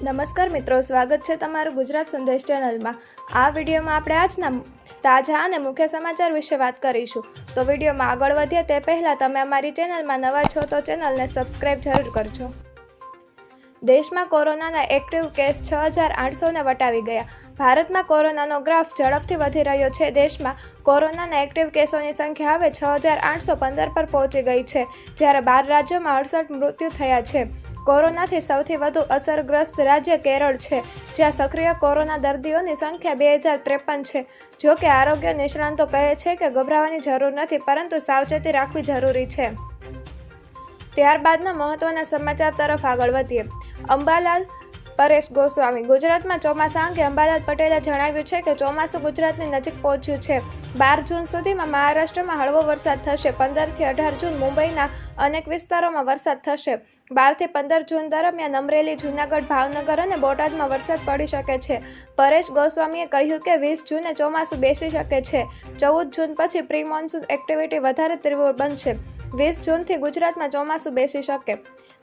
નમસ્કાર મિત્રો, સ્વાગત છે તમારું ગુજરાત સંદેશ ચેનલમાં. આ વિડીયોમાં આપણે આજના તાજા અને મુખ્ય સમાચાર વિશે વાત કરીશું. તો વિડીયોમાં આગળ વધીએ તે પહેલાં તમે અમારી ચેનલમાં નવા છો તો ચેનલને સબસ્ક્રાઇબ જરૂર કરજો. દેશમાં કોરોનાના એક્ટિવ કેસ છ હજાર આઠસોને વટાવી ગયા. ભારતમાં કોરોનાનો ગ્રાફ ઝડપથી વધી રહ્યો છે. દેશમાં કોરોનાના એક્ટિવ કેસોની સંખ્યા હવે છ હજાર આઠસો પંદર પર પહોંચી ગઈ છે, જ્યારે બાર રાજ્યોમાં અડસઠ મૃત્યુ થયા છે. કોરોનાથી સૌથી વધુ અસરગ્રસ્ત રાજ્ય કેરળ છે, જ્યાં સક્રિય કોરોના દર્દીઓની સંખ્યા બે હજાર ત્રેપન છે. જો કે આરોગ્ય નિષ્ણાંતો કહે છે કે ગભરાવાની જરૂર નથી, પરંતુ સાવચેતી રાખવી જરૂરી છે. ત્યારબાદના મહત્વના સમાચાર તરફ આગળ વધીએ. અંબાલાલ પરેશ ગોસ્વામી. ગુજરાતમાં ચોમાસા અંગે અંબાલાલ પટેલે જણાવ્યું છે કે ચોમાસું ગુજરાતની નજીક પહોંચ્યું છે. બાર જૂન સુધીમાં મહારાષ્ટ્રમાં હળવો વરસાદ થશે. પંદરથી અઢાર જૂન મુંબઈના અનેક વિસ્તારોમાં વરસાદ થશે. બારથી પંદર જૂન દરમિયાન અમરેલી, જૂનાગઢ, ભાવનગર અને બોટાદમાં વરસાદ પડી શકે છે. પરેશ ગોસ્વામીએ કહ્યું કે વીસ જૂને ચોમાસું બેસી શકે છે. ચૌદ જૂન પછી પ્રી મોન્સૂન એક્ટિવિટી વધારે તીવ્ર બનશે. વીસ જૂનથી ગુજરાતમાં ચોમાસું બેસી શકે.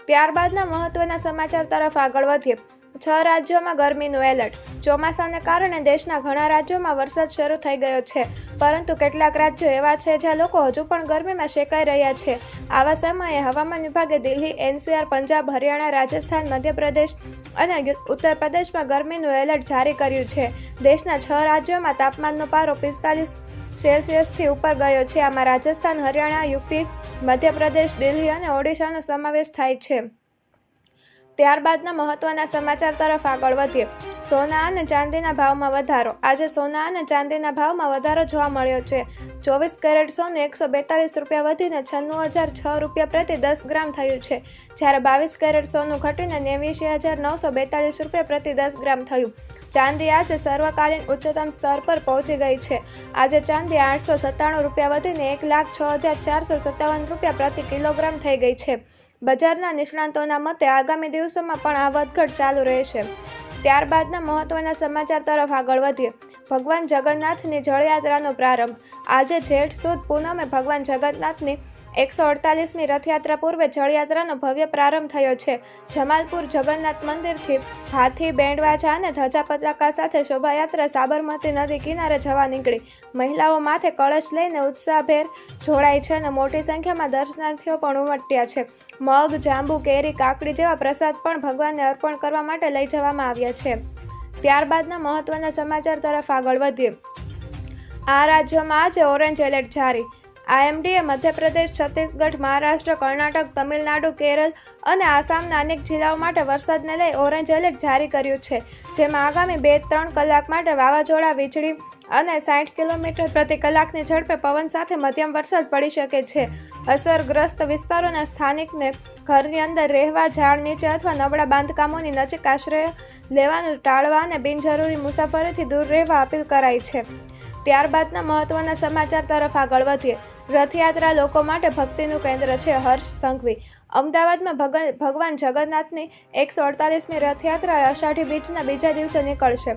ત્યારબાદના મહત્વના સમાચાર તરફ આગળ વધીએ. છ રાજ્યોમાં ગરમીનું એલર્ટ. ચોમાસાને કારણે દેશના ઘણા રાજ્યોમાં વરસાદ શરૂ થઈ ગયો છે. પરંતુ કેટલાક રાજ્યો એવા છે જ્યાં લોકો હજુ પણ ગરમીમાં શેકાઈ રહ્યા છે. આવા સમયે હવામાન વિભાગે દિલ્હી, એનસીઆર, પંજાબ, હરિયાણા, રાજસ્થાન, મધ્યપ્રદેશ અને ઉત્તર પ્રદેશમાં ગરમીનું એલર્ટ જારી કર્યું છે. દેશના છ રાજ્યોમાં તાપમાનનો પારો પિસ્તાલીસ સેલ્સિયસથી ઉપર ગયો છે. આમાં રાજસ્થાન, હરિયાણા, યુપી, મધ્યપ્રદેશ, દિલ્હી અને ઓડિશાનો સમાવેશ થાય છે. ત્યારબાદના મહત્વના સમાચાર તરફ આગળ વધીએ. સોના અને ચાંદીના ભાવમાં વધારો. આજે સોના અને ચાંદીના ભાવમાં વધારો જોવા મળ્યો છે. ચોવીસ કેરેટ સોનું એકસો બેતાલીસ રૂપિયા વધીને છન્નું હજાર છ રૂપિયા પ્રતિ દસ ગ્રામ થયું છે. જ્યારે બાવીસ કેરેટ સોનું ઘટીને નેવ્યાસી હજાર નવસો બેતાલીસ રૂપિયા પ્રતિ દસ ગ્રામ થયું. ચાંદી આજે સર્વકાલીન ઉચ્ચતમ સ્તર પર પહોંચી ગઈ છે. આજે ચાંદી આઠસો સત્તાણું રૂપિયા વધીને એક લાખ છ હજાર ચારસો સત્તાવન રૂપિયા પ્રતિ કિલોગ્રામ થઈ ગઈ છે. બજારના નિષ્ણાતોના મતે આગામી દિવસોમાં પણ આ વધઘટ ચાલુ રહેશે. ત્યારબાદના મહત્વના સમાચાર તરફ આગળ વધીએ. ભગવાન જગન્નાથની જળયાત્રાનો પ્રારંભ. આજે જેઠ સુદ પૂનમે ભગવાન જગન્નાથની એકસો અડતાલીસમી રથયાત્રા પૂર્વે જળયાત્રાનો ભવ્ય પ્રારંભ થયો છે. જમાલપુર જગન્નાથ મંદિરથી હાથી બેન્ડવાજા અને ધજા પતાકા સાથે શોભાયાત્રા સાબરમતી નદી કિનારે જવા નીકળી. મહિલાઓ માથે કળશ લઈને ઉત્સાહભેર જોડાય છે અને મોટી સંખ્યામાં દર્શનાર્થીઓ પણ ઉમટ્યા છે. મગ, જાંબુ, કેરી, કાકડી જેવા પ્રસાદ પણ ભગવાનને અર્પણ કરવા માટે લઈ જવામાં આવ્યા છે. ત્યારબાદના મહત્વના સમાચાર તરફ આગળ વધીએ. આ રાજ્યમાં આજે ઓરેન્જ એલર્ટ જારી. આઈએમડીએ, મધ્યપ્રદેશ, છત્તીસગઢ, મહારાષ્ટ્ર, કર્ણાટક, તમિલનાડુ, કેરળ અને આસામના અનેક જિલ્લાઓ માટે વરસાદને લઈ ઓરેન્જ એલર્ટ જારી કર્યું છે, જેમાં આગામી બે ત્રણ કલાક માટે વાવાઝોડા, વીજળી અને સાઠ કિલોમીટર પ્રતિ કલાકની ઝડપે પવન સાથે મધ્યમ વરસાદ પડી શકે છે. અસરગ્રસ્ત વિસ્તારોના સ્થાનિકને ઘરની અંદર રહેવા, ઝાડ નીચે અથવા નબળા બાંધકામોની નજીક આશ્રય લેવાનું ટાળવા અને બિનજરૂરી મુસાફરીથી દૂર રહેવા અપીલ કરાઈ છે. ત્યારબાદના મહત્વના સમાચાર તરફ આગળ વધીએ. રથયાત્રા લોકો માટે ભક્તિનું કેન્દ્ર છે હર્ષ સંઘવી. અમદાવાદમાં ભગ- ભગવાન જગન્નાથની એકસો અડતાલીસમી રથયાત્રા અષાઢી બીજના બીજા દિવસે નીકળશે.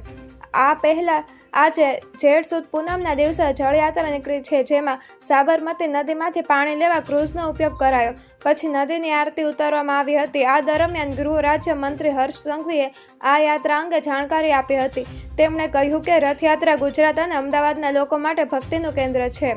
આ પહેલાં આજે જેઠ સુદ પૂનમના દિવસે જળયાત્રા નીકળી છે, જેમાં સાબરમતી નદીમાંથી પાણી લેવા ક્રૂઝનો ઉપયોગ કરાયો. પછી નદીની આરતી ઉતારવામાં આવી હતી. આ દરમિયાન ગૃહ રાજ્ય મંત્રી હર્ષ સંઘવીએ આ યાત્રા અંગે જાણકારી આપી હતી. તેમણે કહ્યું કે રથયાત્રા ગુજરાત અને અમદાવાદના લોકો માટે ભક્તિનું કેન્દ્ર છે.